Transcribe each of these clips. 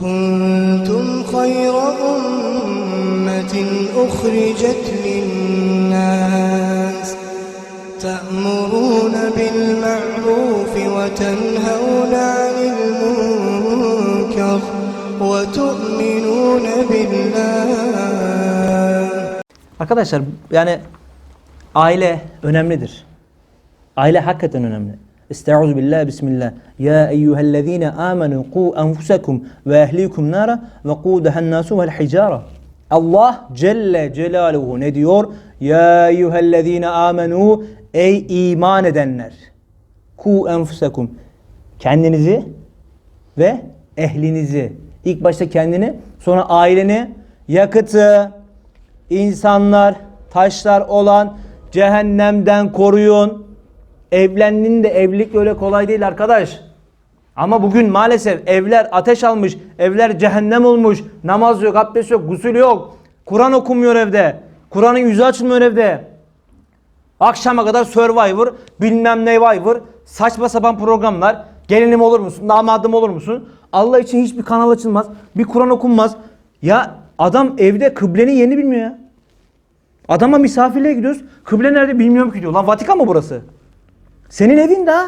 كنتم خير أمة أخرجت للناس تأمرون بالمعروف وتنهون عن المنكر وتؤمنون بالله Arkadaşlar yani aile önemlidir. Aile hakikaten önemli. Estaizu billah bismillah. Ya eyyühellezine amenu ku enfusakum ve ehlikum nara ve kudahen nasu vel hicara. Allah Celle Celaluhu ne diyor? Ya eyyühellezine amenu ey iman edenler. Ku enfusakum. Kendinizi ve ehlinizi. İlk başta kendini, sonra aileni, yakıtı, insanlar, taşlar olan cehennemden koruyun. Evlendiğinde de evlilik öyle kolay değil arkadaş. Ama bugün maalesef evler ateş almış, evler cehennem olmuş. Namaz yok, abdest yok, gusül yok. Kur'an okumuyor evde. Kur'an'ın yüzü açılmıyor evde. Akşama kadar Survivor, bilmem ne Survivor, saçma sapan programlar. Gelinim olur musun, damadım olur musun? Allah için hiçbir kanal açılmaz, bir Kur'an okunmaz. Ya adam evde kıblenin yerini bilmiyor ya. Adama misafirliğe gidiyoruz. Kıble nerede bilmiyorum ki diyor. Lan Vatikan mı burası? Senin evin de ha.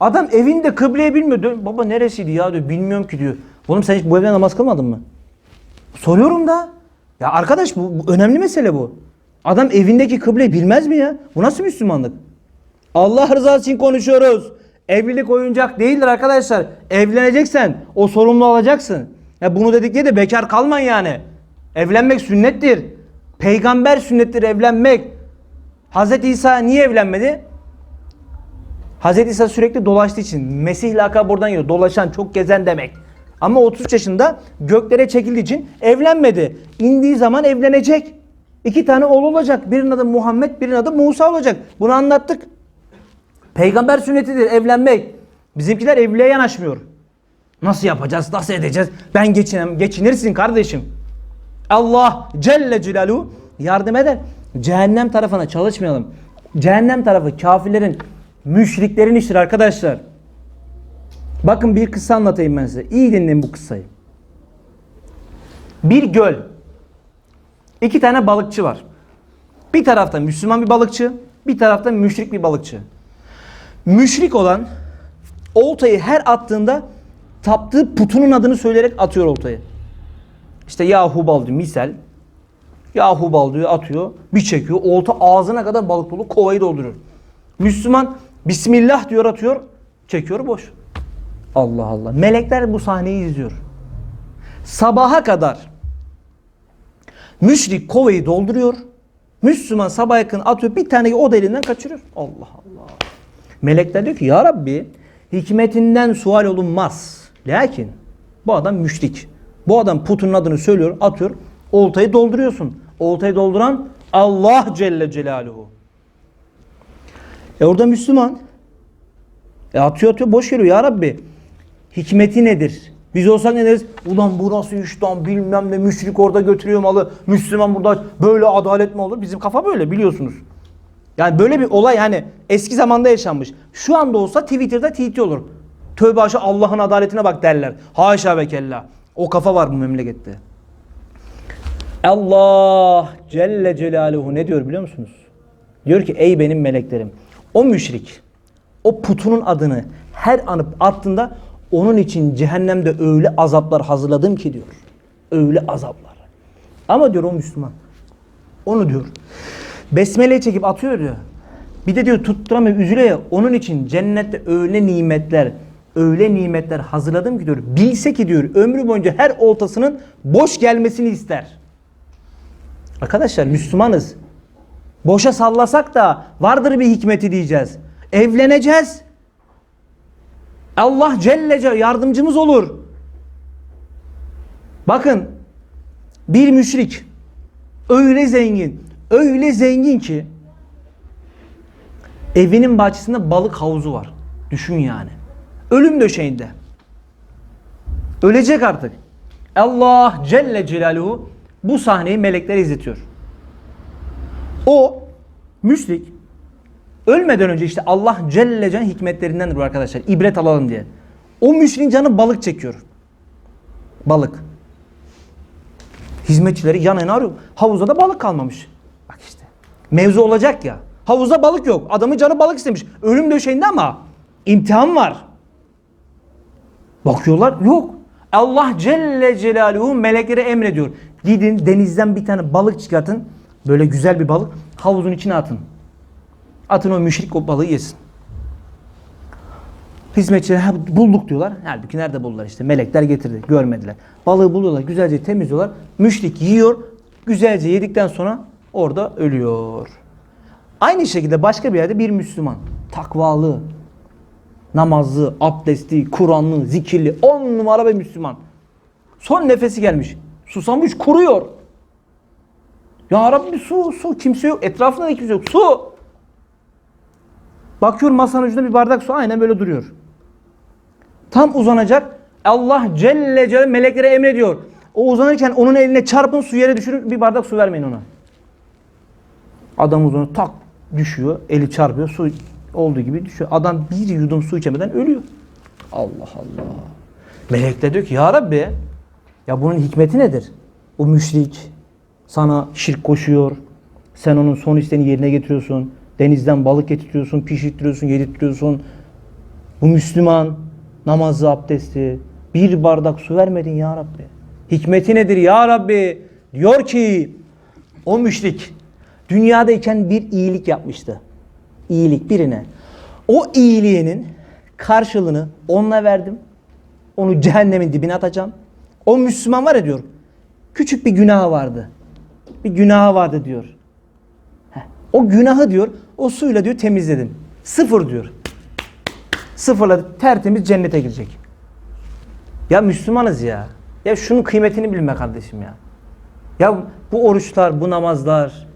Adam evinde kıbleyi bilmiyor. Diyor, Baba neresiydi ya diyor. Bilmiyorum ki diyor. Oğlum sen hiç bu evde namaz kılmadın mı? Soruyorum da. Ya arkadaş bu, bu önemli mesele bu. Adam evindeki kıbleyi bilmez mi ya? Bu nasıl Müslümanlık? Allah rızası için konuşuyoruz. Evlilik oyuncak değildir arkadaşlar. Evleneceksen o sorumlu alacaksın. Ya bunu dedik diye de bekar kalman yani. Evlenmek sünnettir. Peygamber sünnettir evlenmek. Hazreti İsa niye evlenmedi? Hazreti İsa sürekli dolaştığı için. Mesih lakabı buradan geliyor. Dolaşan, çok gezen demek. Ama 33 yaşında göklere çekildiği için evlenmedi. İndiği zaman evlenecek. İki tane oğlu olacak. Birinin adı Muhammed, birinin adı Musa olacak. Bunu anlattık. Peygamber sünnetidir evlenmek. Bizimkiler evliliğe yanaşmıyor. Nasıl yapacağız? Nasıl edeceğiz? Ben geçinem. Geçinirsin kardeşim. Allah Celle Celaluhu yardım eder. Cehennem tarafına çalışmayalım. Cehennem tarafı kafirlerin, müşriklerin işidir arkadaşlar. Bakın bir kıssa anlatayım ben size. İyi dinleyin bu kıssayı. Bir göl. İki tane balıkçı var. Bir tarafta Müslüman bir balıkçı, bir tarafta müşrik bir balıkçı. Müşrik olan oltayı her attığında taptığı putunun adını söyleyerek atıyor oltayı. İşte ya diyor misal. Ya diyor atıyor. Bir çekiyor. Olta ağzına kadar balık dolu kovayı dolduruyor. Müslüman Bismillah diyor atıyor. Çekiyor boş. Allah Allah. Melekler bu sahneyi izliyor. Sabaha kadar müşrik kovayı dolduruyor. Müslüman sabah yakın atıyor. Bir tane o da elinden kaçırıyor. Allah Allah. Melekler diyor ki ya Rabbi hikmetinden sual olunmaz. Lakin bu adam müşrik. Bu adam putunun adını söylüyor, atıyor. Oltayı dolduruyorsun. Oltayı dolduran Allah Celle Celaluhu. E orada Müslüman. E atıyor atıyor boş geliyor ya Rabbi. Hikmeti nedir? Biz olsak ne deriz? Ulan burası iştahım bilmem ne müşrik orada götürüyor malı. Müslüman burada böyle adalet mi olur? Bizim kafa böyle biliyorsunuz. Yani böyle bir olay hani eski zamanda yaşanmış. Şu anda olsa Twitter'da tweet olur. Tövbe haşa Allah'ın adaletine bak derler. Haşa ve kella. O kafa var bu memlekette. Allah Celle Celaluhu ne diyor biliyor musunuz? Diyor ki ey benim meleklerim. O müşrik o putunun adını her anıp attığında onun için cehennemde öyle azaplar hazırladım ki diyor. Öyle azaplar. Ama diyor o Müslüman. Onu diyor. Besmele'yi çekip atıyor diyor. Bir de diyor tutturamıyor üzülüyor ya. Onun için cennette öyle nimetler, öyle nimetler hazırladım ki diyor. Bilse ki diyor ömrü boyunca her oltasının boş gelmesini ister. Arkadaşlar Müslümanız. Boşa sallasak da vardır bir hikmeti diyeceğiz. Evleneceğiz. Allah Celle Celle yardımcımız olur. Bakın bir müşrik öyle zengin, öyle zengin ki evinin bahçesinde balık havuzu var. Düşün yani. Ölüm döşeğinde. Ölecek artık. Allah Celle Celaluhu bu sahneyi meleklere izletiyor. O müşrik ölmeden önce işte Allah Celle Celaluhu hikmetlerindendir bu arkadaşlar. İbret alalım diye. O müşriğin canı balık çekiyor. Balık. Hizmetçileri yan yana arıyor. Havuzda da balık kalmamış. Bak işte. Mevzu olacak ya. Havuzda balık yok. Adamın canı balık istemiş. Ölüm döşeğinde ama imtihan var. Bakıyorlar yok. Allah Celle Celaluhu meleklere emrediyor. Gidin denizden bir tane balık çıkartın. Böyle güzel bir balık. Havuzun içine atın. Atın o müşrik o balığı yesin. Hizmetçiler "Ha, bulduk diyorlar. Halbuki nerede buldular işte. Melekler getirdi. Görmediler. Balığı buluyorlar. Güzelce temizliyorlar. Müşrik yiyor. Güzelce yedikten sonra orada ölüyor. Aynı şekilde başka bir yerde bir Müslüman. Takvalı, namazlı, abdestli, Kur'anlı, zikirli, on numara bir Müslüman. Son nefesi gelmiş. Susamış, kuruyor. Ya Rabbi su, su. Kimse yok. Etrafında da kimse yok. Su. Bakıyorum masanın ucunda bir bardak su aynen böyle duruyor. Tam uzanacak. Allah Celle Celle meleklere emrediyor. O uzanırken onun eline çarpın su yere düşürün bir bardak su vermeyin ona. Adam uzanıyor tak düşüyor. Eli çarpıyor su olduğu gibi düşüyor. Adam bir yudum su içemeden ölüyor. Allah Allah. Melekler diyor ki ya Rabbi ya bunun hikmeti nedir? O müşrik sana şirk koşuyor. Sen onun son isteğini yerine getiriyorsun. Denizden balık getiriyorsun, pişirtiyorsun, yedirtiyorsun. Bu Müslüman namazı, abdesti bir bardak su vermedin ya Rabbi. Hikmeti nedir ya Rabbi? Diyor ki o müşrik dünyadayken bir iyilik yapmıştı. İyilik birine. O iyiliğinin karşılığını onunla verdim. Onu cehennemin dibine atacağım. O Müslüman var ya diyor. Küçük bir günahı vardı bir günahı vardı diyor. Heh. O günahı diyor o suyla diyor temizledim. Sıfır diyor. Sıfırladı tertemiz cennete girecek. Ya Müslümanız ya. Ya şunun kıymetini bilme kardeşim ya. Ya bu oruçlar, bu namazlar,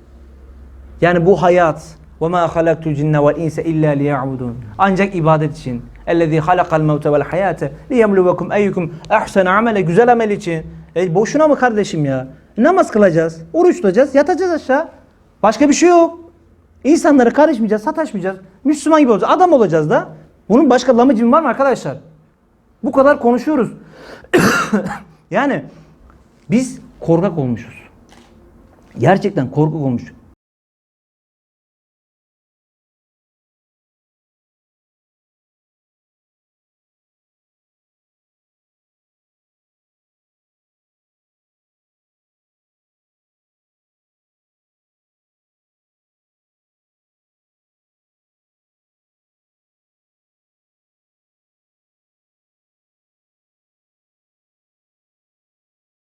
yani bu hayat ve ma halaktul cinne vel insa. Ancak ibadet için. Ellezî halakal mevte vel hayate liyemluvekum eyyukum ahsen güzel amel için. E boşuna mı kardeşim ya? Namaz kılacağız, oruç tutacağız, yatacağız aşağı. Başka bir şey yok. İnsanlara karışmayacağız, sataşmayacağız. Müslüman gibi olacağız. Adam olacağız da. Bunun başka lamıcım var mı arkadaşlar? Bu kadar konuşuyoruz. yani biz korkak olmuşuz. Gerçekten korkak olmuş.